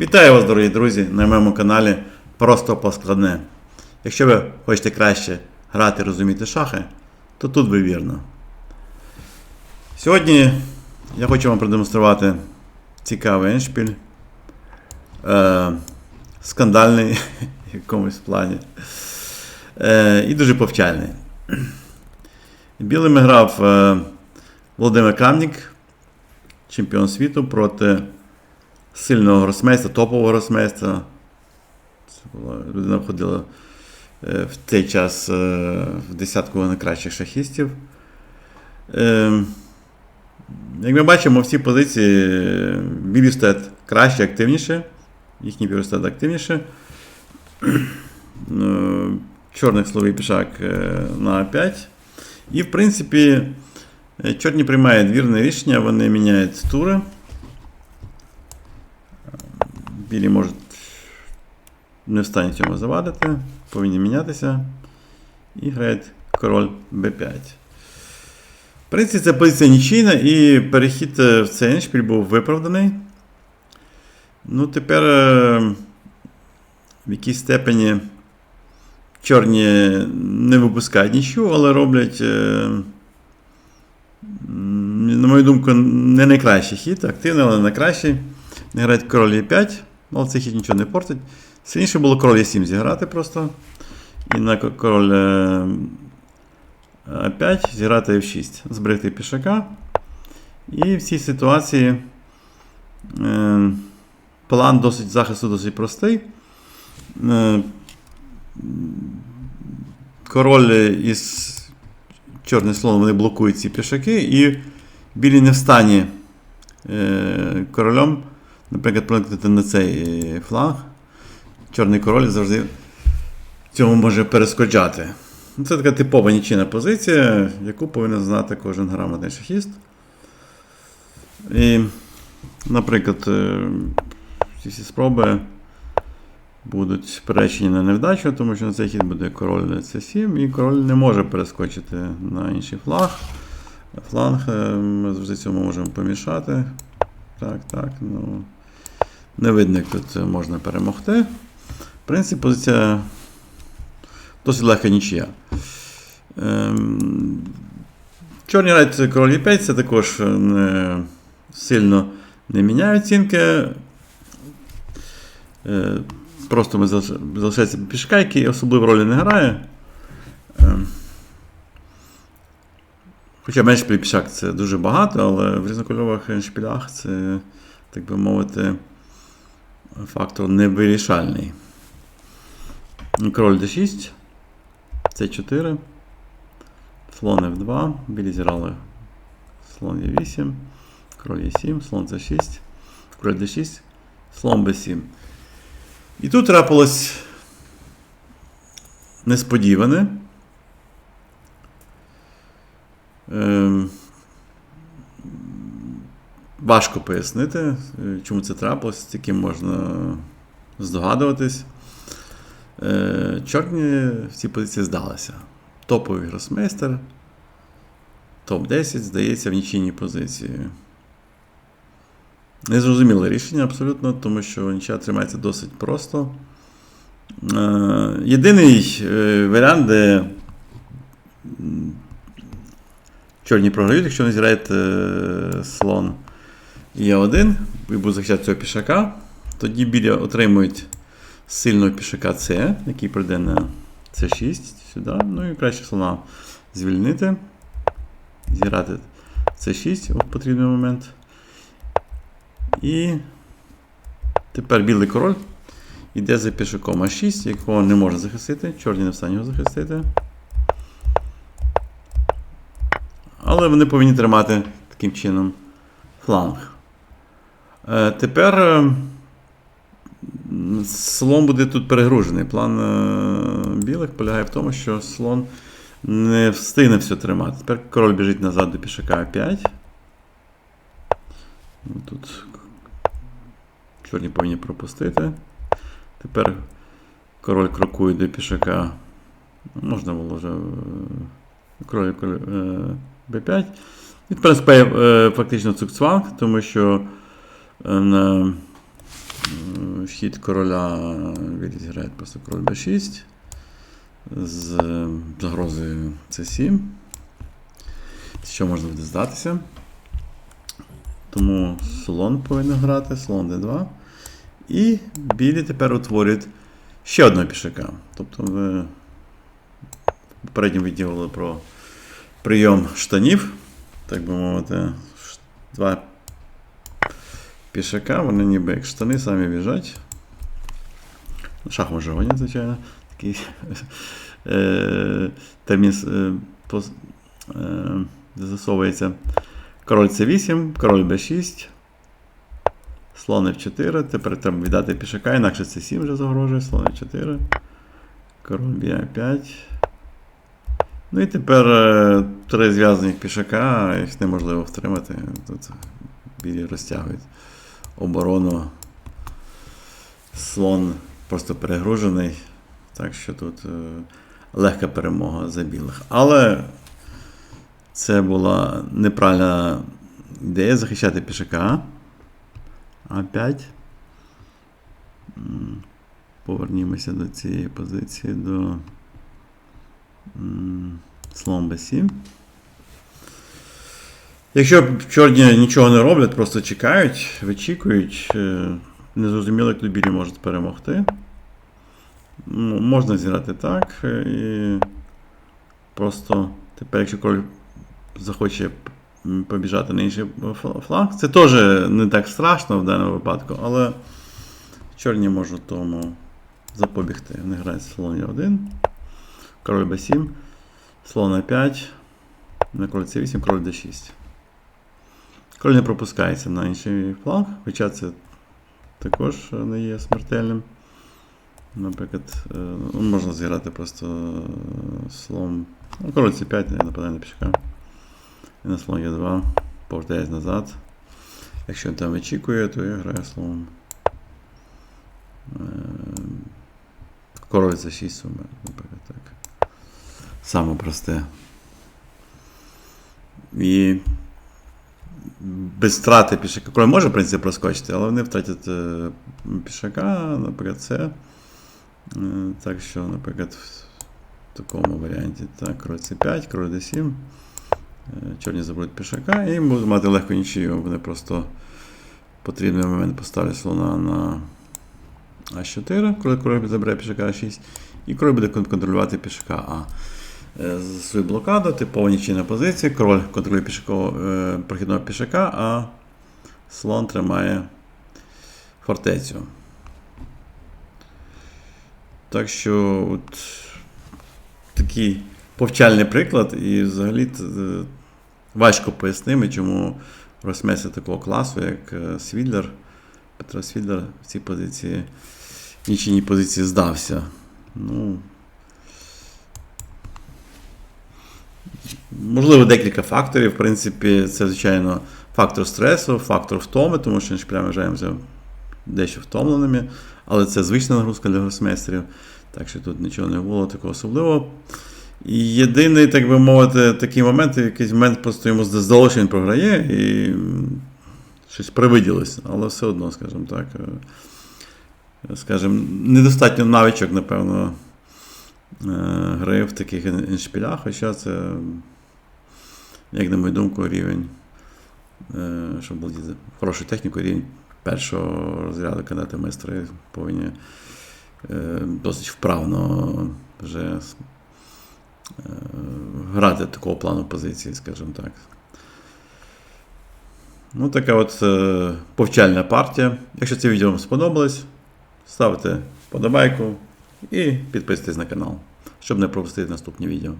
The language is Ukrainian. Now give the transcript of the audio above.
Вітаю вас, дорогі друзі, на моєму каналі Просто Поскладне. Якщо ви хочете краще грати і розуміти шахи, то тут ви вірно. Сьогодні я хочу вам продемонструвати цікавий еншпіль. Е, скандальний в якомусь плані. Е, і дуже повчальний. Білими грав е, Володимир Крамнік, чемпіон світу проти сильного гросмейстра, топового гросмейстра. Це була людина входила е, в той час е, в десятку найкращих шахістів. Е, Як ми бачимо, всі позиції білі стоять краще, активніше. Їхні білі стоять активніше. Е, Чорних словий пішак на 5. І, в принципі, чорні приймають вірне рішення, вони міняють тури. Білі можуть не в цьому завадити, повинні мінятися. І грають король b5. В принципі, це позиція нічийна, і перехід е, в цей еншпіль був виправданий. Ну, тепер е, в якійсь степені чорні не випускають нічого, але роблять, е, на мою думку, не найкращий хід, активний, але найкращий. Не грають король Е5, але цей хід нічого не портить. Сильніше було король Е7 зіграти просто. І на король е, А5 зіграти F6, зберегти пішака. І в цій ситуації е, план досить захисту досить простий. Е, король із чорним слоном блокують ці пішаки, і білі не в стані е, королем, наприклад, проникнути на цей е, фланг. Чорний король завжди цьому може перешкоджати. Ну, Це така типова нічийна позиція, яку повинен знати кожен грамотний шахіст. І, наприклад, е, ці всі спроби будуть приречені на невдачу, тому що на цей хід буде король c7, і король не може перескочити на інший фланг. Фланг е, ми завжди цьому можемо помішати. Так, так. ну Не видно, як тут можна перемогти. В принципі, позиція досить легка нічия. Ем, Чорні грають король e5, це також не сильно не міняє оцінки. Е, Просто ми залиш- залишається пішка, який особливо ролі не грає. Ем, Хоча менш пішак це дуже багато, але в різнокольорових шпілях це, так би мовити, фактор невирішальний. Король d6, c4, слон f2, білі зіграли слон e8, король e7, слон c6, король d6, слон b7. І тут трапилось несподіване. Ем, Важко пояснити, е, чому це трапилось, тільки можна здогадуватись. Е, Чорні в цій позиції здалися. Топовий гросмейстер. Топ-10, здається, в нічийній позиції. Незрозуміле рішення абсолютно, тому що нічия тримається досить просто. Е, Єдиний варіант, де чорні програють, якщо не зіграють слон Е1 і будуть захищати цього пішака, тоді білі отримують сильного пішака С, який прийде на С6 сюди. Ну і краще слона звільнити. Зіграти С6 в потрібний момент. І тепер білий король йде за пішаком А6, якого не може захистити. Чорні не встані його захистити. Але вони повинні тримати таким чином фланг. Е, Тепер е, слон буде тут перегружений. План е, білих полягає в тому, що слон не встигне все тримати. Тепер король біжить назад до пішака А5. Ну, Тут чорні повинні пропустити. Тепер король крокує до пішака. Можна було вже король, король е, b5. І тепер спає фактично цукцванг, тому що на е, хід короля Віліс грає просто король b6 з е, загрозою c7. Що можна буде здатися? Тому слон повинен грати, слон d2. І білі тепер утворюють ще одного пішака. Тобто ви попередньо відділили про прийом штанів, так би мовити, два пішака, вони ніби як штани самі біжать. Шахом жагоні, звичайно. Такий е, термін е, е, застосовується. Король c8, король b6, слон f4. Тепер треба віддати пішака, інакше c7 вже загрожує, слон f4, король b5. Ну і тепер три зв'язаних пішака, їх неможливо втримати. Тут білі розтягують оборону. Слон просто перегружений. Так що тут е, легка перемога за білих. Але це була неправильна ідея захищати пішака. А5. Повернімося до цієї позиції до слон b7. Якщо чорні нічого не роблять, просто чекають, вичікують, е, незрозуміло, як білі можуть перемогти. Можна зіграти так. е, І просто тепер, якщо король захоче побіжати на інший фланг, це теж не так страшно в даному випадку, але чорні можуть тому запобігти. Вони грають слон Е1, король b7, слон А5, на король c8, король d6. Король не пропускається на інший фланг, хоча це також не є смертельним. Наприклад, е, ну, можна зіграти просто е, слон. Ну, король c5, нападає на пішка. І на слон Е2, повертається назад. Якщо він там вичікує, то я граю слон. Е, Король c6 суми, наприклад, так. Саме просте. І без втрати пішака. Король може, в принципі, проскочити, але вони втратять е, пішака, наприклад, це. Е, Так що, наприклад, в такому варіанті. Так, король c5, король d7. Е, Чорні заберуть пішака і будуть мати легко нічию. Вони просто потрібний момент поставлять слона на А4, коли король забере пішака А6, і король буде контролювати пішака А. Е, Свою блокаду, типова нічийна позиція, король контролює е, прохідного пішака, а слон тримає фортецю. Так що от такий повчальний приклад, і взагалі е, важко пояснимо, чому гросмейстер такого класу, як е, Свідлер, Петро Свідлер в цій позиції, в нічийній позиції здався. Ну, Можливо, декілька факторів. В принципі, це, звичайно, фактор стресу, фактор втоми, тому що ми вважаємося дещо втомленими, але це звична нагрузка для гросмейстерів, так що тут нічого не було такого особливого. І єдиний, так би мовити, такий момент, якийсь момент просто йому здалося, що він програє, і щось привиділося, але все одно, скажімо так. е, Скажімо, недостатньо навичок, напевно, е, гри в таких іншпілях, хоча це, як на мою думку, рівень, е, щоб володіти хорошою технікою, рівень першого розряду кандидати майстри повинні е, досить вправно вже е, грати такого плану позиції, скажімо так. Ну, така от повчальна партія. Якщо це відео вам сподобалось, ставте вподобайку і підписуйтесь на канал, щоб не пропустити наступні відео.